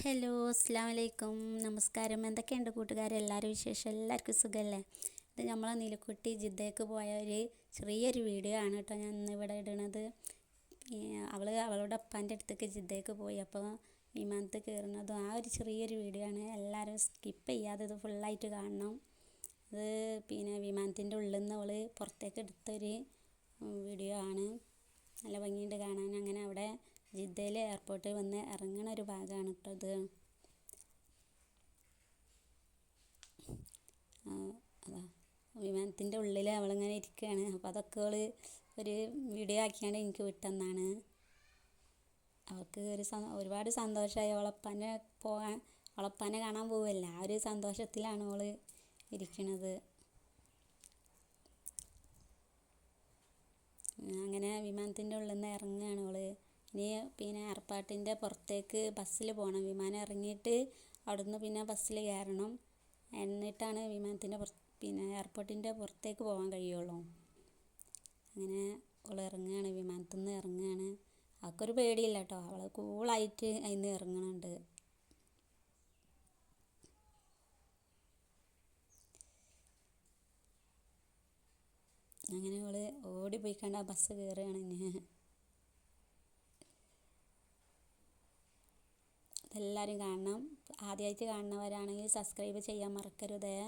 Hello അസ്സാം വലൈക്കും നമസ്കാരം. എന്തൊക്കെയുണ്ട് കൂട്ടുകാരെ? എല്ലാവരും വിശേഷം? എല്ലാവർക്കും സുഖമല്ലേ ഇത് നമ്മളെ നീലക്കുട്ടി ജിദ്ദയ്ക്ക് പോയ ഒരു ചെറിയൊരു വീഡിയോ ആണ് കേട്ടോ ഞാൻ ഇന്ന് ഇവിടെ ഇടണത്. അവൾ അവളുടെ അപ്പാന്റെ അടുത്തേക്ക് ജിദ്ദയ്ക്ക് പോയി. അപ്പോൾ വിമാനത്തിൽ കയറുന്നതും ആ ഒരു ചെറിയൊരു വീഡിയോ ആണ്. എല്ലാവരും സ്കിപ്പ് ചെയ്യാതെ ഇത് ഫുള്ളായിട്ട് കാണണം. അത് പിന്നെ വിമാനത്തിന്റെ ഉള്ളിൽ നിന്ന് അവൾ പുറത്തേക്ക് എടുത്തൊരു വീഡിയോ ആണ്. നല്ല ഭംഗിയുണ്ട് കാണാൻ. അങ്ങനെ അവിടെ ജിദ്ദയിൽ എയർപോർട്ടിൽ വന്ന് ഇറങ്ങണ ഒരു ഭാഗമാണ് കേട്ടോ ഇത്. അതാ. വിമാനത്തിന്റെ ഉള്ളിൽ അവളിങ്ങനെ ഇരിക്കുകയാണ് അപ്പോൾ അതൊക്കെ അവൾ ഒരു വീഡിയോ ആക്കിയാണ് എനിക്ക് വിട്ടെന്നാണ്. അവൾക്ക് ഒരു ഒരുപാട് സന്തോഷമായി അവളപ്പനെ പോകാൻ അവളപ്പനെ കാണാൻ പോവല്ല? ആ ഒരു സന്തോഷത്തിലാണ് അവൾ ഇരിക്കണത്. അങ്ങനെ വിമാനത്തിന്റെ ഉള്ളിൽ നിന്ന് ഇറങ്ങുകയാണ് അവൾ ഇനി പിന്നെ ഏർപ്പാട്ടിന്റെ പുറത്തേക്ക് ബസ്സിൽ പോകണം. വിമാനം ഇറങ്ങിയിട്ട് അവിടുന്ന് പിന്നെ ബസ്സിൽ കയറണം. എന്നിട്ടാണ് വിമാനത്തിന്റെ പുറ പിന്നെ എയർപോർട്ടിന്റെ പുറത്തേക്ക് പോകാൻ കഴിയുള്ളൂ. അങ്ങനെ അവൾ ഇറങ്ങുകയാണ് വിമാനത്തിൽ നിന്ന് ഇറങ്ങുകയാണ് അവൾക്കൊരു പേടിയില്ല കേട്ടോ. അവൾ കൂളായിട്ട് അതിൽ നിന്ന് ഇറങ്ങുന്നുണ്ട് അങ്ങനെ അവൾ ഓടിപ്പോയി കണ്ട് ആ ബസ് കയറുകയാണ് ഇനി. എല്ലാവരും കാണണം. ആദ്യമായിട്ട് കാണുന്നവരാണെങ്കിൽ സബ്സ്ക്രൈബ് ചെയ്യാൻ മറക്കരുതേ.